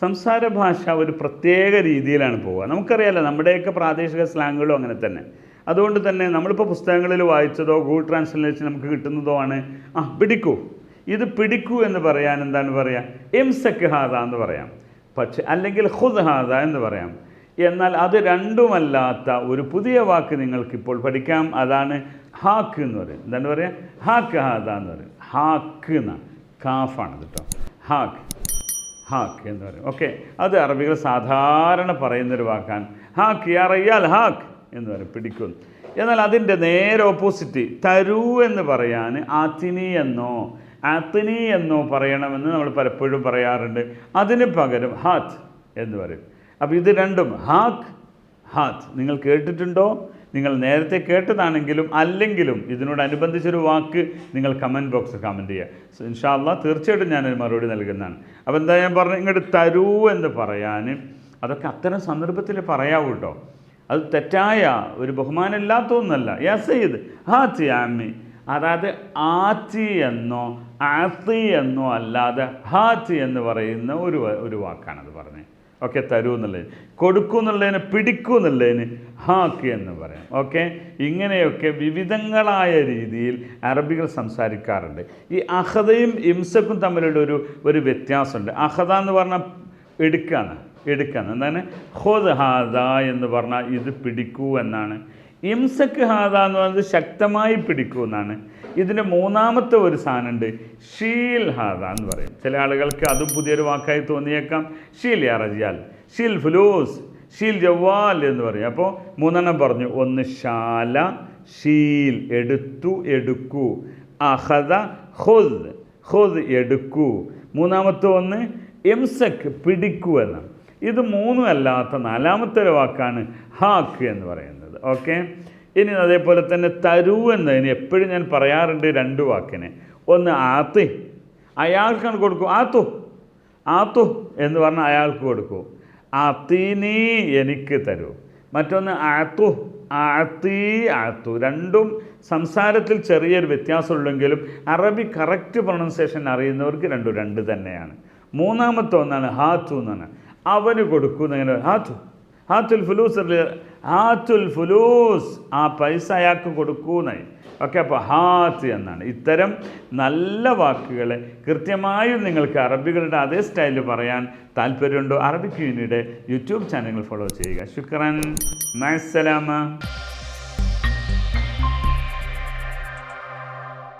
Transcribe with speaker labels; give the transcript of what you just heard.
Speaker 1: സംസാര ഭാഷ ഒരു പ്രത്യേക രീതിയിലാണ് പോവുക. നമുക്കറിയാലോ നമ്മുടെയൊക്കെ പ്രാദേശിക സ്ലാങ്ങുകളും അങ്ങനെ തന്നെ. അതുകൊണ്ട് തന്നെ നമ്മളിപ്പോൾ പുസ്തകങ്ങളിൽ വായിച്ചതോ ഗൂഗിൾ ട്രാൻസ്ലേഷൻ നമുക്ക് കിട്ടുന്നതോ ആണ് ആ പിടിക്കൂ. ഇത് പിടിക്കൂ എന്ന് പറയാൻ എന്താണ് പറയുക എംസക്ക് ഹാദ എന്ന് പറയാം. പക്ഷെ അല്ലെങ്കിൽ ഹുദ് ഹാദ എന്ന് പറയാം. എന്നാൽ അത് രണ്ടുമല്ലാത്ത ഒരു പുതിയ വാക്ക് നിങ്ങൾക്കിപ്പോൾ പഠിക്കാം. അതാണ് ഹാക്ക് എന്ന് പറയും. എന്താണ് പറയുക ഹാക്ക് ഹാദ എന്ന് പറയും. ഹാക്ക് എന്ന. കാഫാണ് കേട്ടോ. ഹാക്ക്. ഹാക്ക് എന്ന് പറയും. ഓക്കെ അത് അറബികൾ സാധാരണ പറയുന്നൊരു വാക്കാണ്. ഹാക്ക് അറിയാൽ ഹാക്ക് എന്ന് പറയും പിടിക്കും. എന്നാൽ അതിന്റെ നേരെ ഓപ്പോസിറ്റ് തരൂ എന്ന് പറയാൻ ആത്തിനി എന്നോ ആത്തിനി എന്നോ പറയണമെന്ന് നമ്മൾ പലപ്പോഴും പറയാറുണ്ട്. അതിന് പകരം ഹാത്ത് എന്ന് പറയും. അപ്പോൾ ഇത് രണ്ടും ഹാക്ക് ഹാത്ത് നിങ്ങൾ കേട്ടിട്ടുണ്ടോ? നിങ്ങൾ നേരത്തെ കേട്ടതാണെങ്കിലും അല്ലെങ്കിലും ഇതിനോടനുബന്ധിച്ചൊരു വാക്ക് നിങ്ങൾ കമന്റ് ബോക്സിൽ കമന്റ് ചെയ്യുക. ഇൻഷാല്ല തീർച്ചയായിട്ടും ഞാനൊരു മറുപടി നൽകുന്നതാണ്. അപ്പോൾ എന്താ ഞാൻ പറഞ്ഞു ഇങ്ങോട്ട് തരൂ എന്ന് പറയാൻ. അതൊക്കെ അത്തരം സന്ദർഭത്തിൽ പറയാവൂ കേട്ടോ അത് തെറ്റായ ഒരു ബഹുമാനമില്ലാത്ത ഒന്നല്ല യാ ചെയ്ത് ഹാത്തി ആമി അതായത് ആത്തി എന്നോ ആത്തി എന്നോ അല്ലാതെ ഹാത്തി എന്ന് പറയുന്ന ഒരു ഒരു വാക്കാണത് പറഞ്ഞത്. ഓക്കെ തരൂ എന്നുള്ളതിന് കൊടുക്കൂ എന്നുള്ളതിന് പിടിക്കൂ എന്നുള്ളതിന് ഹാക്ക് എന്ന് പറയാം. ഓക്കെ? ഇങ്ങനെയൊക്കെ വിവിധങ്ങളായ രീതിയിൽ അറബികൾ സംസാരിക്കാറുണ്ട്. ഈ അഹദയും ഇംസക്കും തമ്മിലുള്ള ഒരു ഒരു വ്യത്യാസമുണ്ട്. അഹദ എന്ന് പറഞ്ഞാൽ എടുക്കാണ്. എടുക്കാണ്. എന്താണ്? ഹോദ് ഹാദ എന്ന് പറഞ്ഞാൽ ഇത് പിടിക്കൂ എന്നാണ് ഇംസക്ക് ഹാദ എന്ന് പറയുന്നത് ശക്തമായി പിടിക്കുമെന്നാണ് ഇതിന്റെ മൂന്നാമത്തെ ഒരു സാധനമുണ്ട് ഷീൽ ഹാദ എന്ന് പറയും. ചില ആളുകൾക്ക് അതും പുതിയൊരു വാക്കായി തോന്നിയേക്കാം. ഷീൽ യാ റജിയാൽ ഷീൽ ഫുലൂസ് ഷീൽ ജവാൽ എന്ന് പറയും. അപ്പോൾ മൂന്നെണ്ണം പറഞ്ഞു. ഒന്ന് ഷാല ഷീൽ എടുത്തു എടുക്കൂ. അഹദ ഹുദ് ഹുദ് എടുക്കൂ. മൂന്നാമത്തെ ഒന്ന് എംസക്ക് പിടിക്കൂ എന്നാണ്. ഇത് മൂന്നും അല്ലാത്ത നാലാമത്തെ ഒരു വാക്കാണ് ഹാക്ക് എന്ന് പറയുന്നത്. ഓക്കെ? ഇനി അതേപോലെ തന്നെ തരൂ എന്നതിന് എപ്പോഴും ഞാൻ പറയാറുണ്ട് രണ്ട് വാക്കിന്. ഒന്ന് ആത്തി. അയാൾക്കാണ് കൊടുക്കൂ. ആത്തു. ആത്തു എന്ന് പറഞ്ഞാൽ അയാൾക്ക് കൊടുക്കൂ. ആത്തീനി എനിക്ക് തരൂ. മറ്റൊന്ന് ആത്തു. ആത്തി ആത്തു. രണ്ടും സംസാരത്തിൽ ചെറിയൊരു വ്യത്യാസമുള്ളെങ്കിലും അറബി കറക്റ്റ് പ്രൊണൗൺസിയേഷൻ അറിയുന്നവർക്ക് രണ്ടും രണ്ട് തന്നെയാണ്. മൂന്നാമത്തെ ഒന്നാണ് ഹാത്തു എന്നാണ്. അവന് കൊടുക്കുന്ന ഹാത്തു. ഹാത്തുൽ ഫുലൂസ്? ഹാത്തുൽ ഫുലൂസ് ആ പൈസ അയാൾക്ക് കൊടുക്കൂന്നായി ഓക്കെ അപ്പോൾ ഹാത്ത് എന്നാണ്. ഇത്തരം നല്ല വാക്കുകളെ കൃത്യമായും നിങ്ങൾക്ക് അറബികളുടെ അതേ സ്റ്റൈലിൽ പറയാൻ താല്പര്യമുണ്ടോ? അറബിക് യൂണിയുടെ യൂട്യൂബ് ചാനൽ ഫോളോ ചെയ്യുക. ശുക്രൻ. മൈസലാമ.